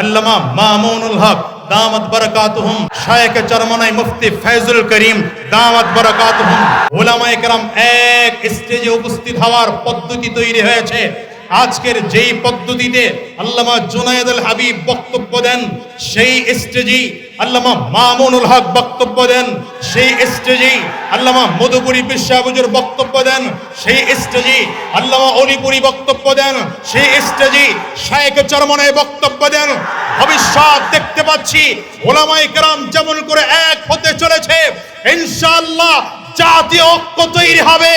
আল্লামা মামুনুল হক, দামত বরকাতুহুম শায়েখ চরমনাই মুফতি ফয়জুল করিম, দামত বরকাতুহুম। উলামায়ে কেরাম এক স্টেজে উপস্থিত হওয়ার পদ্ধতি তৈরি হয়েছে। আজকের যেই পদ্ধতিতে আল্লামা জুনায়েদুল হাবিব বক্তব্য দেন, সেই স্টেজেই আল্লামা মামুনুল হক বক্তব্য দেন। সেই স্টেজেই আল্লামা মধুপুরী বিশ্বাবুজুর বক্তব্য দেন। সেই স্টেজেই আল্লামা অলিপুরি বক্তব্য দেন। সেই স্টেজেই শায়েখ চরমনায় বক্তব্য দেন। ভবিষ্যৎ দেখতে পাচ্ছি ওলামাই কেরাম যেমন করে এক হতে চলেছে, ইনশাআল্লাহ জাতীয় ঐক্য তৈরি হবে,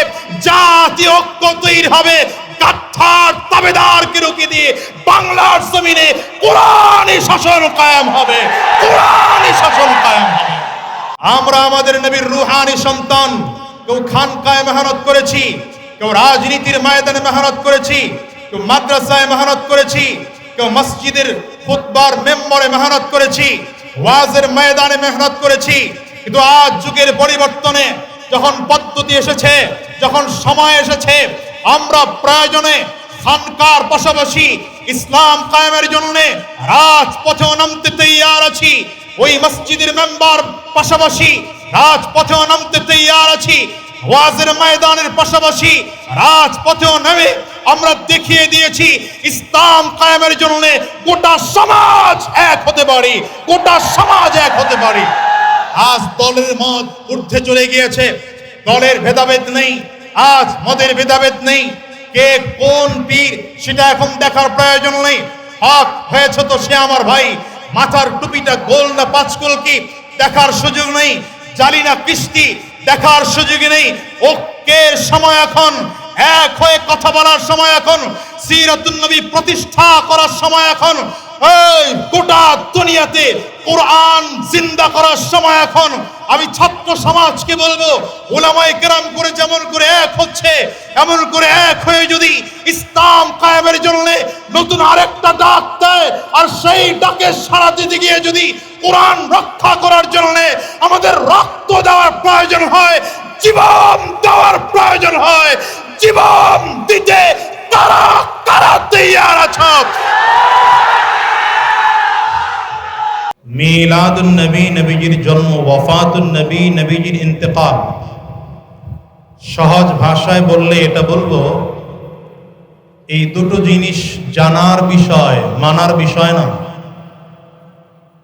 জাতীয় ঐক্য তৈরি হবে। কাঠার তাবেদারকে রুখে দিয়ে বাংলার জমিনে কোরআনী শাসন কায়েম হবে কোরআনী শাসন কায়েম হবে। আমরা আমাদের নবীর রুহানি সন্তান, কেউ খানকায় মেহনত করেছি, কেউ রাজনীতির ময়দানে মেহনত করেছি, কেউ মাদ্রাসায় মেহনত করেছি, কেউ মসজিদের খুতবার মেম্বরে মেহনত করেছি, ওয়াজের ময়দানে মেহনত করেছি। কিন্তু আজ যুগের পরিবর্তনে যখন পদ্ধতি এসেছে, যখন সময় এসেছে, আমরা প্রয়োজনে খানকার পাশাপাশি ইসলাম কায়েমের জন্য রাজপথেও নামতে তৈয়ার আছি। ওই মসজিদের মেম্বার পাশাপাশি রাজপথেও নামতে তৈয়ার আছি। ওয়াজের ময়দানের পাশাপাশি রাজপথেও নেমে আমরা দেখিয়ে দিয়েছি, ইসলাম কায়েমের জন্য গোটা সমাজ এক হতে পারি, গোটা সমাজ এক হতে পারি। আজ দলের মত ঊর্ধ্বে চলে গিয়েছে, দলের ভেদাভেদ নেই, আজ মদের ভেদাভেদ নেই। কে কোন পীর, সেটা এখন দেখার প্রয়োজন নেই। হক হয়েছে তো সে আমার ভাই। মাথার টুপিটা গোল না পাঁচকুল কি, দেখার সুযোগ নেই। জালি না কিস্তি, দেখার সুযোগ নেই। ঐক্যের সময় এখন, এক হয়ে কথা বলার সময় এখন। সিরাতুন নবী প্রতিষ্ঠা করার সময় এখন। এই গোটা দুনিয়াতে কোরআন জিন্দা করার সময় এখন আমি ছাত্র সমাজকে বলব ওলামাই কেরাম করে যেমন করে এক হচ্ছে, এমন করে এক হয়ে যদি ইসলাম কায়েমের জন্য নতুন আরেকটা ডাক দেয়, আর সেই ডাকে সারা দিতে গিয়ে যদি কোরআন রক্ষা করার জন্য আমাদের রক্ত দেওয়ার প্রয়োজন হয়, জীবন দেওয়ার প্রয়োজন হয়, জীবন দিতে কারা কারা তৈয়ার আছো? মিলাদুন নবী, নবীজির জন্ম, ওয়াফাতুন নবী, নবীজির ইন্তেকাল। সহজ ভাষায় বললে এটা বলব, এই দুটো জিনিস জানার বিষয়, মানার বিষয় না।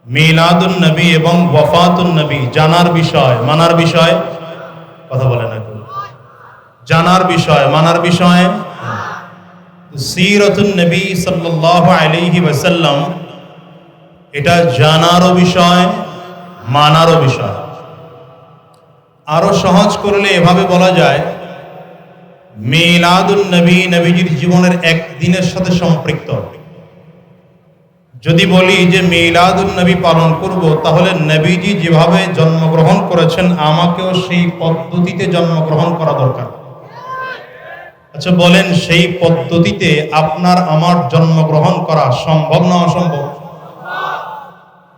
মিলাদুন নবী এবং ওয়াফাতুন নবী, জানার বিষয়, মানার বিষয়, কথা বলে না জানার বিষয়, মানার বিষয়, সিরতুন নবী সাল্লাল্লাহু আলাইহি ওয়াসাল্লাম এটা জানারও বিষয়, মানারও বিষয়। আরও সহজ করলে এভাবে বলা যায়, মিলাদুন নবী নবীজির জীবনের একদিনের সাথে সম্পৃক্ত। যদি বলি যে মিলাদুন নবী পালন করব, তাহলে নবীজি যেভাবে জন্মগ্রহণ করেছেন, আমাকেও সেই পদ্ধতিতে জন্মগ্রহণ করা দরকার। আচ্ছা বলেন সেই পদ্ধতিতে আপনার, আমার জন্মগ্রহণ করা সম্ভব না অসম্ভব?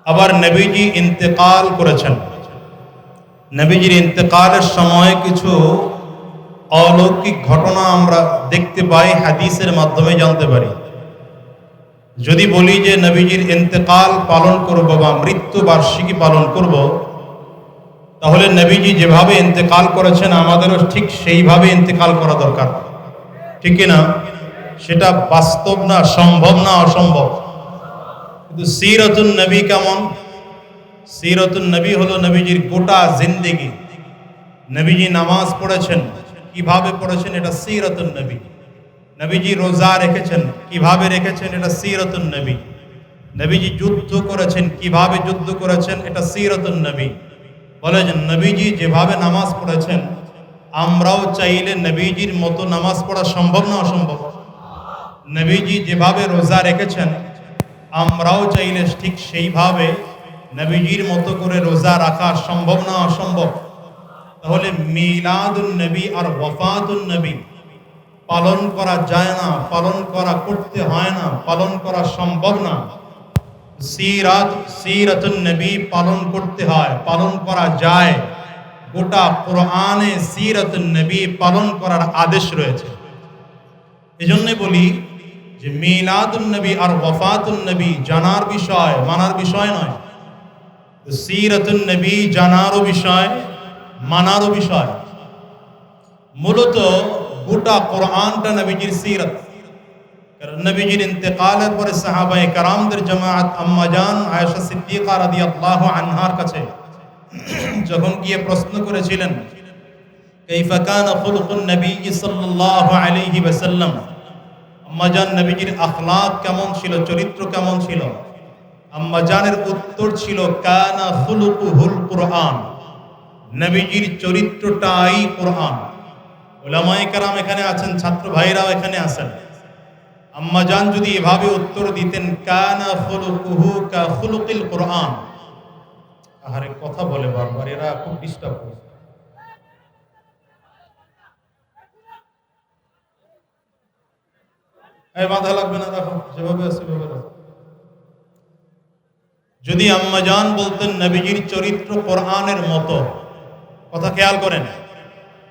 আবার নবীজি ইন্তেকাল করেছেন। নবীজির ইন্তেকালের সময় কিছু অলৌকিক ঘটনা আমরা দেখতে পাই, হাদিসের মাধ্যমে জানতে পারি। যদি বলি যে নবীজির ইন্তেকাল পালন করব বা মৃত্যু বার্ষিকী পালন করব, তাহলে নবীজি যেভাবে ইন্তেকাল করেছেন, আমাদেরও ঠিক সেইভাবে ইন্তেকাল করা দরকার। ঠিক না? সেটা বাস্তব না, সম্ভব না অসম্ভব? কিন্তু সিরতুন নবী কেমন? সিরতুন নবী হলো নবীজির গোটা জিন্দেগি। নবীজি নামাজ পড়েছেন, কীভাবে পড়েছেন এটা সিরতুন নবী। নবীজি রোজা রেখেছেন, কীভাবে রেখেছেন এটা সিরতুন নবী। নবীজি যুদ্ধ করেছেন, কীভাবে যুদ্ধ করেছেন এটা সিরতুন নবী। বলে যে নবীজি যেভাবে নামাজ পড়েছেন, আমরাও চাইলে নবীজির মতো নামাজ পড়া সম্ভব না অসম্ভব? নবীজি যেভাবে রোজা রেখেছেন আমরাও চাইলে ঠিক সেইভাবে নবীজির মতো করে রোজা রাখা সম্ভব না অসম্ভব। তাহলে মিলাদুন নবী আর ওয়াফাতুন নবী পালন করা যায় না, পালন করা করতে হয় না, পালন করা সম্ভব না। সিরাত, সিরাতুন নবী পালন করতে হয়, পালন করা যায়। গোটা কোরআনে সিরাতুন নবী পালন করার আদেশ রয়েছে। এজন্য বলি যে মিলাদুন নবী আর ওয়াফাতুন নবী জানার বিষয়, মানার বিষয় নয়। সিরাতুন নবী জানারও বিষয়, মানারও বিষয়। মূলত গোটা কোরআনটা নবীজির সিরত। কারণ নবীজির ইন্তেকালের পরে সাহাবায়ে কারামদের জামাত আম্মাজান আয়েশা সিদ্দিকা রাদিয়াল্লাহু আনহার কাছে যখন গিয়ে প্রশ্ন করেছিলেন, কাইফা কানা খুলুকুন নবী সাল্লাল্লাহু আলাইহি ওয়াসাল্লাম? আম্মাজান নবীজির আখলাক কেমন ছিল, চরিত্র কেমন ছিল? আম্মাজানের উত্তর ছিল, কানা খুলুকুহুল কুরআন। নবীজির চরিত্রটাই কোরআন। ওলামায়ে কারাম এখানে আছেন, ছাত্র ভাইরাও এখানে আছেন। আম্মাজান যদি এভাবে উত্তর দিতেন, কানা খুলুকুহু কা খুলুকিল কোরআন। আহারে কথা বলে বারবার, এরা খুব ডিস্টার্ব করে এই বাধা লাগবে না, দেখো যেভাবে আছে, সেভাবে। যদি আম্মাজান বলতেন নবীজির চরিত্র কোরআনের মতো, কথা খেয়াল করেন।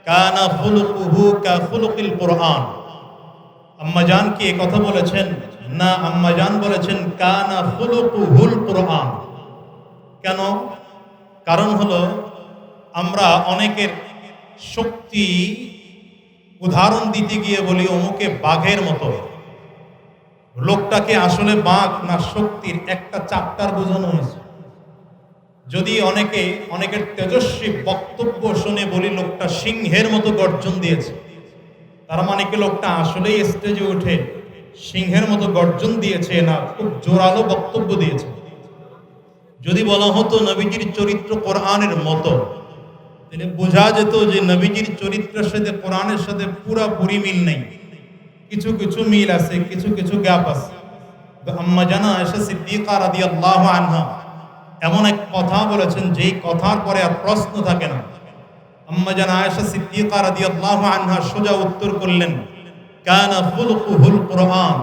কানা খুলুকুহু কা খুলুকিল কোরআন। আম্মাজান কি কথা বলেছেন? না আম্মাজান বলেছেন, কানা খুলুকুহুল কোরআন। কেন? কারণ হলো, আমরা অনেকের শক্তি উদাহরণ দিতে গিয়ে বলি, অমুকে বাঘের মতো। লোকটাকে আসলে বাঘ না শক্তির একটা চাপ্টার বোঝানো হয়েছে। যদি অনেকে, অনেকের তেজস্বী বক্তব্য শুনে বলি, লোকটা সিংহের মতো গর্জন দিয়েছে। তার মানে কি লোকটা আসলেই স্টেজে উঠে সিংহের মতো গর্জন দিয়েছে না খুব জোরালো বক্তব্য দিয়েছে? যদি বলা হতো নবীজির চরিত্র কোরআনের মতো, তাহলে বোঝা যেত যে নবীজির চরিত্রের সাথে কোরআনের সাথে পুরাপুরি মিল নেই। কিছু কিছু মিল আছে, কিছু কিছু গ্যাপ আছে। আম্মা জানা এসে সিদ্দিকা রাদিয়াল্লাহু আনহা এমন এক কথা বলেছেন, যেই কথার পরে আর প্রশ্ন থাকে না। আম্মা জানা আয়েশা সিদ্দিকা রাদিয়াল্লাহু আনহা সোজা উত্তর করলেন, কানা খুলকুহুল কুরআন।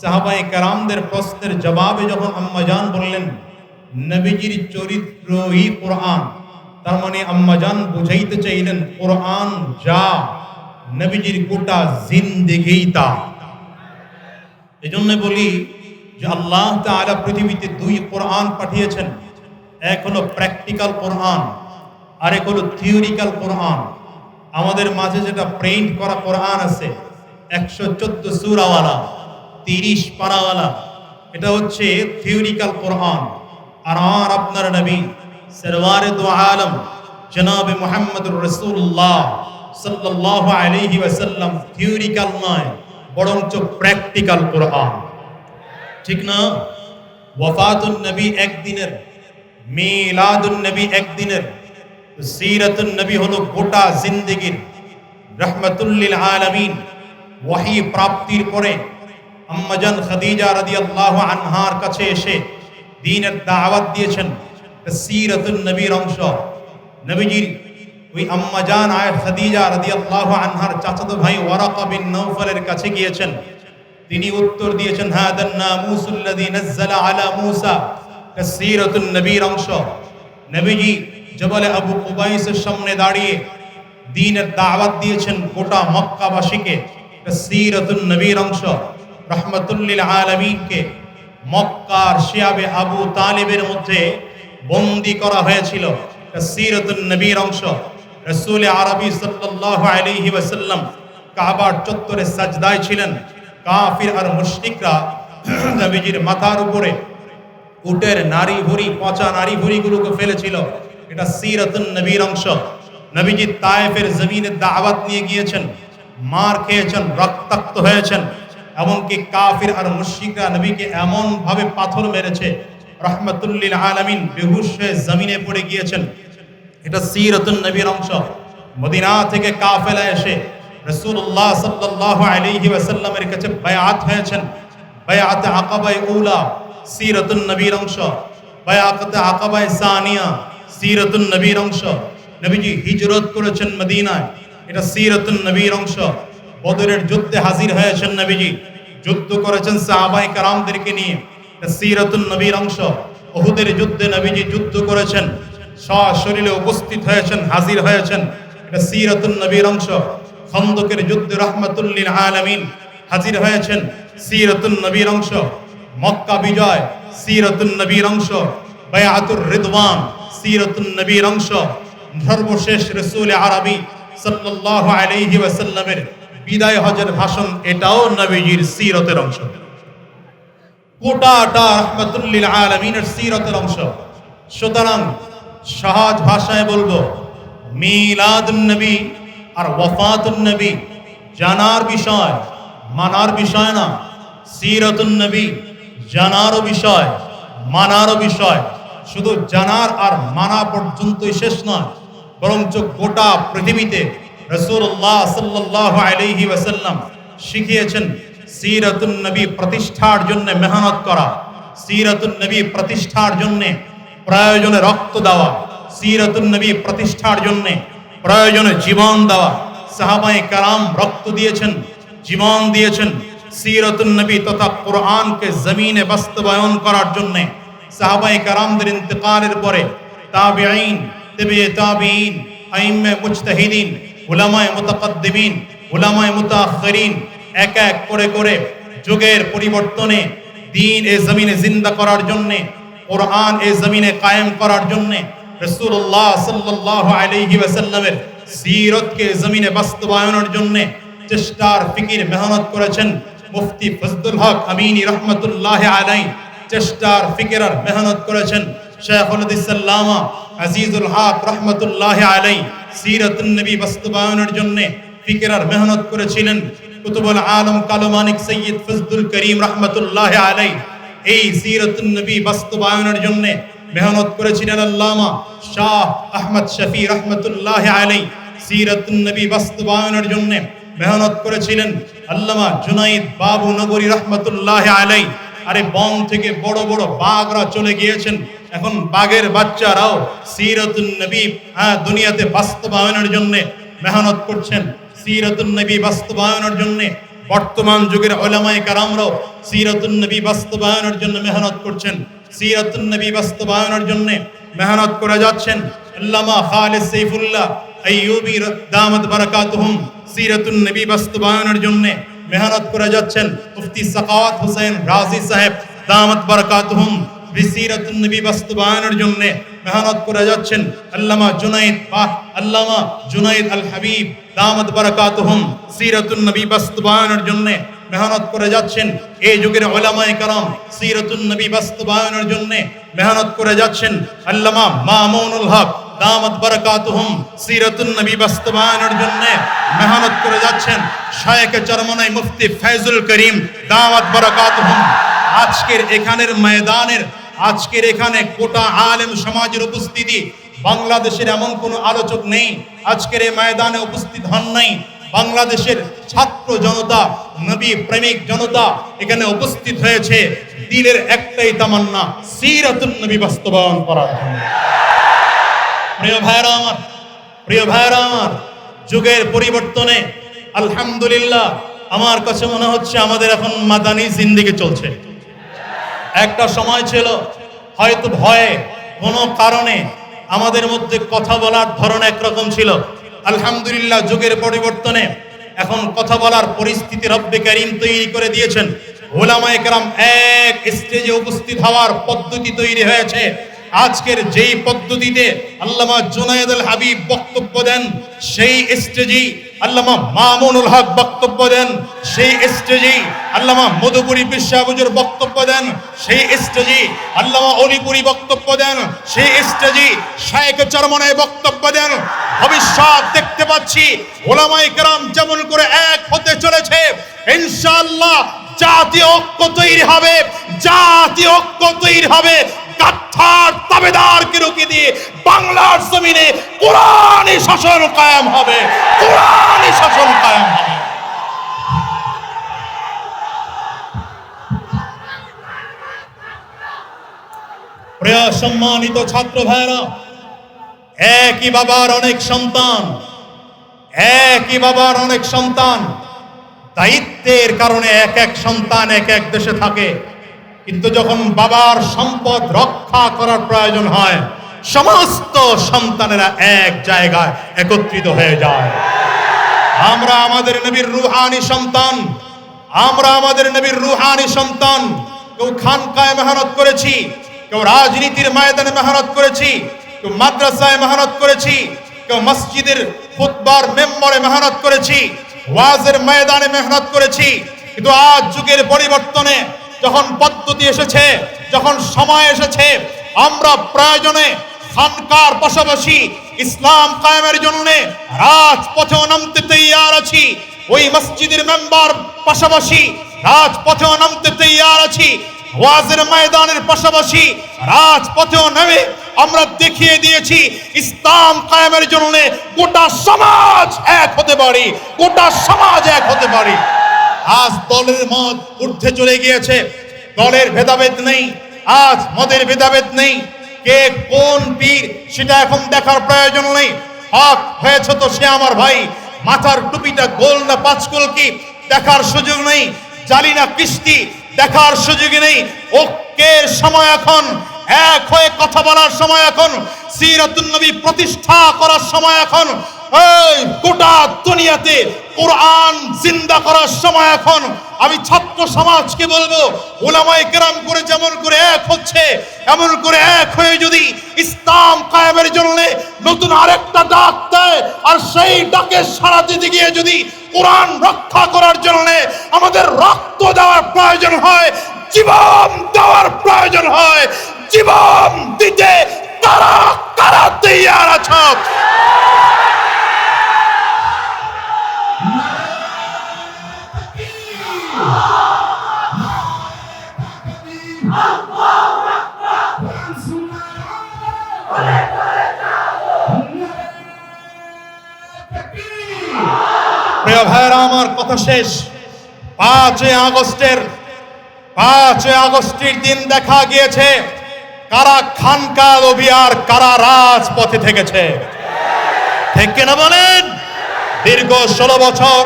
সাহাবায়ে কেরামদের প্রশ্নের জবাবে যখন আম্মা জান বললেন, নবীজির চরিত্রই কোরআন। তার মানে আম্মা জান বুঝাইতে চাইলেন, কোরআন যা নবীজির গোটা জিন্দেগি তা। এই জন্য বলি যে আল্লাহ তাআলা পৃথিবীতে দুই কোরআন পাঠিয়েছেন। এক হলো প্র্যাকটিক্যাল কোরআন, আরেক হলো থিওরিক্যাল কোরআন। আমাদের মাঝে যেটা প্রিন্ট করা কোরআন আছে, একশো চোদ্দ সুরাওয়ালা, তিরিশ পারাওয়ালা, এটা হচ্ছে থিওরিক্যাল কোরআন। আর আমার আপনার নবী, সরওয়ারে দু আলম, জনাবে মোহাম্মদুর রসুল্লাহ সাল্লাল্লাহু আলাইহি ওয়াসাল্লাম থিওরিক্যাল নয়, বরঞ্চ প্র্যাকটিক্যাল কোরআন। ঠিক না? ওয়াফাতুন নবী একদিনের, মিলাদুন নবী একদিনের, সিরাতুন নবী হলো গোটা জিন্দেগির রহমতুল্লিল আলামিন, ওয়াহি প্রাপ্তির পরে আম্মাজান খাদিজা রাদিয়াল্লাহু আনহার কাছে এসে দ্বীনের দাওয়াত দিয়েছেন, সিরাতুন নবীর অংশ। নবীজির ওই আম্মাজান আয় খাদিজা রাদিয়াল্লাহু আনহার চাচাতো ভাই ওয়ারাকা বিন নওফলের কাছে গিয়েছেন। তিনি উত্তর দিয়েছেন হাদান নামুসুল্লাযী নাযালা আলা মূসা কাসীরাতুন নবীর অংশ। নবীজি জবলে আবু কুবাইসের সামনে দাঁড়িয়ে দ্বীনের দাওয়াত দিয়েছেন গোটা মক্কাবাসীকে কাসীরাতুন নবীর অংশ। রহমাতুল্লিল আলামিনকে মক্কার শিয়াবে আবু তালিবের মধ্যে বন্দি করা হয়েছিল কাসীরাতুন নবীর অংশ। রাসূল আরবি আলাইহি ওয়াসাল্লাম কাবার চত্বরে সাজদায় ছিলেন। কাফির আর মুশরিকরা নবীজির মাথার উপরে উটের নারী ভুরি পচা নারী ভুরিগুলোকে ফেলেছিল। এটা সিরাতুন নবীর অংশ। নবীজি তায়েফের জমিনে দাওয়াত নিয়ে গিয়েছেন, মার খেয়েছেন, রক্তাক্ত হয়েছেন। এমনকি কাফির আর মুশরিকরা নবীকে এমন ভাবে পাথর মেরেছে রহমতুল্লিল আলামিন বেহুশ হয়ে জমিনে পড়ে গিয়েছেন। এটা সিরাতুন নবীর অংশ। মদিনা থেকে কাফেলা এসে রাসূলুল্লাহ সাল্লাল্লাহু আলাইহি ওয়াসাল্লামের কাছে বায়াত হয়েছেন। বায়াত আকাবায়ে উলা, সিরাতুন নবীর অংশ। বায়াত আকাবায়ে সানিয়া, সিরাতুন নবীর অংশ। নবীজি হিজরত করেছেন মদিনায়। এটা সিরাতুন নবীর অংশ। বদরের যুদ্ধে হাজির হয়েছেন নবীজি। যুদ্ধ করেছেন সাহাবায়ে কারামদেরকে নিয়ে। সিরাতুন নবীর অংশ। ওহুদের যুদ্ধে নবীজি যুদ্ধ করেছেন। সশরীরে উপস্থিত হয়েছেন, হাজির হয়েছেন। এটা সিরাতুন নবীর অংশ। খন্দকের যুদ্ধে রহমাতুল্লিল আলামিন হাজির হয়েছেন, সিরতুন নবীর অংশ। মক্কা বিজয়, সিরতুন নবীর অংশ। বায়াতুর রিদওয়ান, সিরতুন নবীর অংশ। সর্বশেষ রসুল আরবি সাল্লাল্লাহু আলাইহি ওয়াসাল্লামের বিদায় হজের ভাষণ এটাও নবীজির সিরতের অংশ। গোটাটা রহমতুল্লিল আলমিনের সিরতের অংশ। সুতরাং সহজ ভাষায় বলব, মিলাদুন নবী আর ওয়াফাতুন নবী জানার বিষয়, মানার বিষয় না। সিরতুন নবী জানারও বিষয়, মানারও বিষয়। শুধু জানার আর মানা পর্যন্তই শেষ নয়, বরঞ্চ গোটা পৃথিবীতে রসুল্লাহ সাল্লাহ আলাইহি ওয়াসাল্লাম শিখিয়েছেন সিরাতুন নবী প্রতিষ্ঠার জন্য মেহনত করা, সিরাতুন নবী প্রতিষ্ঠার জন্য প্রয়োজনে রক্ত দেওয়া, সিরাতুন নবী প্রতিষ্ঠার জন্য প্রয়োজনে জীবন দেওয়া। সাহাবায়ে কারাম রক্ত দিয়েছেন, জীবন দিয়েছেন সিরাতুন নবী তথা কোরআনকে জমিনে বাস্তবায়ন করার জন্য। সাহাবায়ে কারামদের ইন্তেকালের পরে তাবিঈন, তবে তাবিঈন, আইম্মে মুজতাহিদিন, উলামায়ে মুতাকাদ্দিমিন উলামায়ে মুতাআখিরিন এক এক করে করে যুগের পরিবর্তনে দিন এ জমিনে জিন্দা করার জন্য কোরআন এ জমিনে কায়েম করার জন্য রাসূলুল্লাহ সাল্লাল্লাহু আলাইহি ওয়াসাল্লামের সিরতকে জমিনে বাস্তবায়নের জন্য চেষ্টার ফিকির মেহনত করেছেন মুফতি ফজলুল হক আমিনী রহমতুল্লাহ আলাই। চেষ্টার ফিকির আর মেহনত করেছেন শেখুল ইসলামা আজিজুল হক রহমতুল্লাহ আলাই। সিরতুন নবী বাস্তবায়নের জন্য ফিকির আর মেহনত করেছিলেন। কুতুবুল আলম কালো মানিক সৈয়দ ফজলুল করিম রহমতুল্লাহ আলাই। এই সিরতুন নবী বাস্তবায়নের জন্য মেহনত করেছিলেন আল্লামা শাহ আহমদ শফি রহমতুল্লাহ আলাই সিরতুন নবী বাস্তবায়নের জন্য মেহনত করেছিলেন আল্লামা জুনাইদ বাবু নগরী রহমতুল্লাহ আলাই আরে বন থেকে বড় বড় বাঘরা চলে গিয়েছেন। এখন বাঘের বাচ্চারাও সিরতুন নবী হ্যাঁ দুনিয়াতে বাস্তবায়নের জন্য মেহনত করছেন। সিরতুন নবী বাস্তবায়নের জন্য বর্তমান যুগের ওলামায়ে কারামরাও সিরাতুন নবী বাস্তবায়নের জন্য মেহনত করছেন। সিরাতুন নবী বাস্তবায়নের জন্য মেহনত করে যাচ্ছেন। আল্লামা খালিদ সাইফুল্লাহ আইয়ুবী দামাত বারাকাতুহুম সিরাতুন নবী বাস্তবায়নের জন্য মেহনত করে যাচ্ছেন। মুফতি সাকাওয়াত হোসেন রাজি সাহেব দামাত বারাকাতুহুম বিসিরাতুন নবী বাস্তবায়নের জন্য মেহনত করে যাচ্ছেন। আল্লামা জুনাইদ আল্লামা জুনাইদ আল হাবিব দামাত বারাকাতুহুম, সিরাতুন নবী বাস্তবায়নের জন্য মেহনত করে যাচ্ছেন। এই যুগের ওলামায়ে কারাম সিরাতুন নবী বাস্তবায়নের জন্য মেহনত করে যাচ্ছেন। আল্লামা মামুনুল হক দামাত বারাকাতুহুম, সিরাতুন নবী বাস্তবায়নের জন্য মেহনত করে যাচ্ছেন। শায়েখ চরমনাই মুফতি ফয়জুল করিম দামাত বারাকাতুহুম, আজকের এখানের ময়দানের, আজকের এখানে কোটা আলেম সমাজের উপস্থিতি বাংলাদেশের এমন কোনো আলোচক নেই, আজকের এই ময়দানে উপস্থিত হন নাই। বাংলাদেশের ছাত্র জনতা, নবী প্রেমিক জনতা এখানে উপস্থিত হয়েছে। দিলের একটাই তামান্না, সিরাতুন নবী বাস্তবায়ন জন্য প্রিয় ভাইরা আমার, প্রিয় ভাইরা আমার, যুগের পরিবর্তনে আলহামদুলিল্লাহ আমার কাছে মনে হচ্ছে আমাদের এখন মাদানি জিন্দিগি চলছে। একটা সময় ছিল হয়তো ভয়ে কোনো কারণে আমাদের মধ্যে কথা বলার ধরন একরকম ছিল। আলহামদুলিল্লাহ, যুগের পরিবর্তনে এখন কথা বলার পরিস্থিতি রব্বে কারিম তৈরি করে দিয়েছেন। ওলামায়ে কেরাম এক স্টেজে উপস্থিত হওয়ার পদ্ধতি তৈরি হয়েছে। আজকের যেই পদ্ধতিতে আল্লামা জুনায়েদুল হাবিব বক্তব্য দেন, সেই স্টেজেই আল্লামা মামুনুল হক বক্তব্য দেন, সেই স্টেজেই আল্লামা মধুপুরি বিশ্বাবুজুর বক্তব্য দেন, সেই স্টেজেই আল্লামা অলিপুরি বক্তব্য দেন, সেই স্টেজেই শায়েক চরমনায় বক্তব্য দেন। ভবিষ্যৎ দেখতে পাচ্ছি, ওলামায়ে কেরাম যেমন করে এক হতে চলেছে, ইনশাআল্লাহ জাতীয় ঐক্য তৈরি হবে, জাতীয় ঐক্য তৈরি হবে। গাদ্দার তাবেদারকে রুখে দিয়ে বাংলার জমিনে কোরআনী শাসন কায়েম হবে। কোরআনী শাসন কায়েম হবে। প্রিয় সম্মানিত ছাত্র ভাইরা একই বাবার অনেক সন্তান, একই বাবার অনেক সন্তান, দায়িত্বের কারণে এক এক সন্তান এক এক দেশে থাকে। কিন্তু যখন বাবার সম্পদ রক্ষা করার প্রয়োজন হয়, সমস্ত সন্তানেরা এক জায়গায় একত্রিত হয়ে যায়। আমরা আমাদের নবীর রুহানি সন্তান, আমরা আমাদের নবীর রুহানি সন্তান। কেউ খানকায় মেহনত করেছি, কেউ রাজনীতির ময়দানে মেহনত করেছি, কেউ মাদ্রাসায় মেহনত করেছি, কেউ মসজিদের খুতবার মেম্বরে মেহনত করেছি, ওয়াজের ময়দানে মেহনত করেছি। কিন্তু আজ যুগের পরিবর্তনে যখন পদ্ধতি এসেছে, যখন সময় এসেছে, আমরা প্রয়োজনে খানকার পাশাপাশি ইসলাম কায়েমের জন্য রাজপথেও নামতে তৈয়ার আছি। ওই মসজিদের মেম্বার পাশাপাশি রাজপথেও নামতে তৈয়ার আছি। ওয়াজের ময়দানের পাশাপাশি রাজপথেও নেমে আমরা দেখিয়ে দিয়েছি, ইসলাম কায়েমের জন্য গোটা সমাজ এক হতে পারি, গোটা সমাজ এক হতে পারি। আজ দলের মত ঊর্ধ্বে চলে গিয়েছে। দলের ভেদাভেদ নেই। আজ মদের ভেদাভেদ নেই। কে কোন পীর সেটা এখন দেখার প্রয়োজন নেই। হক হয়েছে তো সে আমার ভাই। মাথার টুপিটা গোল না পাঁচকুল কি? দেখার সুযোগ নেই। জালি না কৃষ্টি দেখার সুযোগ নেই। ঐক্যের সময় এখন। এক হয়ে কথা বলার সময় এখন। সিরাতুন নবী প্রতিষ্ঠা করার সময় এখন। এই গোটা দুনিয়াতে কোরআন জিন্দা করার সময় এখন আমি ছাত্র সমাজকে বলব ওলামাই কেরাম করে যেমন করে এক হচ্ছে, এমন করে এক হয়ে যদি ইসলাম কায়েমের জন্য নতুন আরেকটা ডাক দেয়, আর সেই ডাকে সাড়া দিতে গিয়ে যদি কোরআন রক্ষা করার জন্য আমাদের রক্ত দেওয়ার প্রয়োজন হয়, জীবন দেওয়ার প্রয়োজন হয়, জীবন দিতে কারা কারা তৈয়ার আছো? কথা শেষ। পাঁচই আগস্টের পাঁচই আগস্টের দিন দেখা গিয়েছে কারা খানকা আর কারা রাজপথে থেকেছে। ঠিক কিনা বলেন? দীর্ঘ ষোলো বছর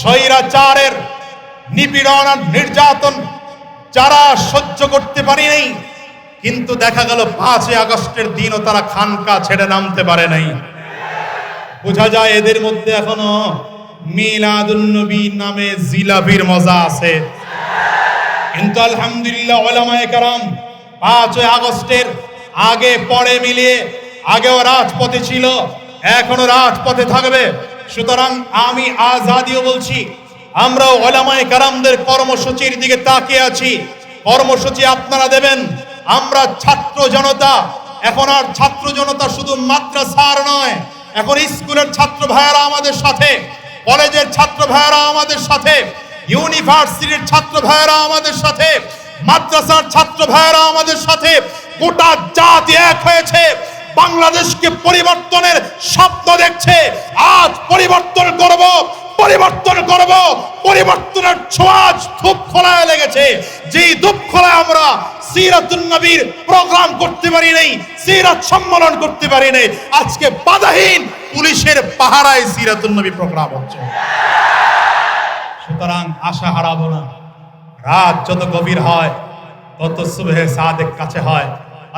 স্বৈরাচারের নিপীড়ন আর নির্যাতন যারা সহ্য করতে পারেনি কিন্তু দেখা গেল পাঁচই আগস্টের দিনও তারা খানকা ছেড়ে নামতে পারে নাই। বোঝা যায় এদের মধ্যে এখনও মিলাদুন্নবী নামে জিলাপির মজা আছে। কিন্তু আলহামদুলিল্লাহ ওলামায়ে কারাম, পাঁচই আগস্টের আগে পরে মিলিয়ে আগেও রাজপথে ছিল, এখনও রাজপথে থাকবে। সুতরাং আমি আজাদিও বলছি আমরা ওলামায়ে কারামদের কর্মসূচির দিকে তাকিয়ে আছি। কর্মসূচি আপনারা দেবেন, আমরা ছাত্র জনতা, এখন আর ছাত্র জনতা শুধু মাদ্রাসার নয়, এখন স্কুলের ছাত্র ভাইয়েরা আমাদের সাথে। কলেজের ছাত্র ভাইয়েরা আমাদের সাথে, ইউনিভার্সিটির ছাত্র ভাইয়েরা আমাদের সাথে, মাদ্রাসার ছাত্র ভাইয়েরা আমাদের সাথে, গোটা জাতি এক হয়েছে। বাংলাদেশকে পরিবর্তনের স্বপ্ন দেখছে। আজ পরিবর্তন করব। পরিবর্তন করব, পরিবর্তনের ছোঁয়াজ ধূপ খোলায় লেগেছে। যেই ধূপ খোলায় আমরা সিরাতুন নবীর প্রোগ্রাম করতে পারি নাই, সিরাত সম্মেলন করতে পারি নাই, আজকে বাধাহীন পুলিশের পাহারায় সিরাতুন নবী প্রোগ্রাম হচ্ছে। সুতরাং আশা হারাবো না। রাত যত গভীর হয়, তত সুবহে সাদেক কাছে হয়।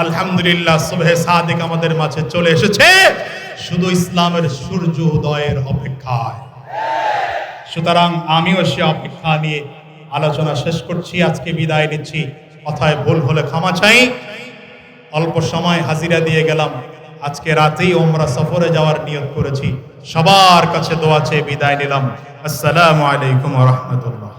আলহামদুলিল্লাহ, সুবহে সাদেক আমাদের মাঝে চলে এসেছে। শুধু ইসলামের সূর্য উদয়ের অপেক্ষায়। সুতরাং আমিও সে অপেক্ষা নিয়ে আলোচনা শেষ করছি, আজকে বিদায় নিচ্ছি। কথায় ভুল হলে ক্ষমা চাই। অল্প সময় হাজিরা দিয়ে গেলাম। আজকে রাতেই ওমরা সফরে যাওয়ার নিয়োগ করেছি। সবার কাছে দোয়া চেয়ে বিদায় নিলাম। আসসালামু আলাইকুম রহমতুল্লাহ।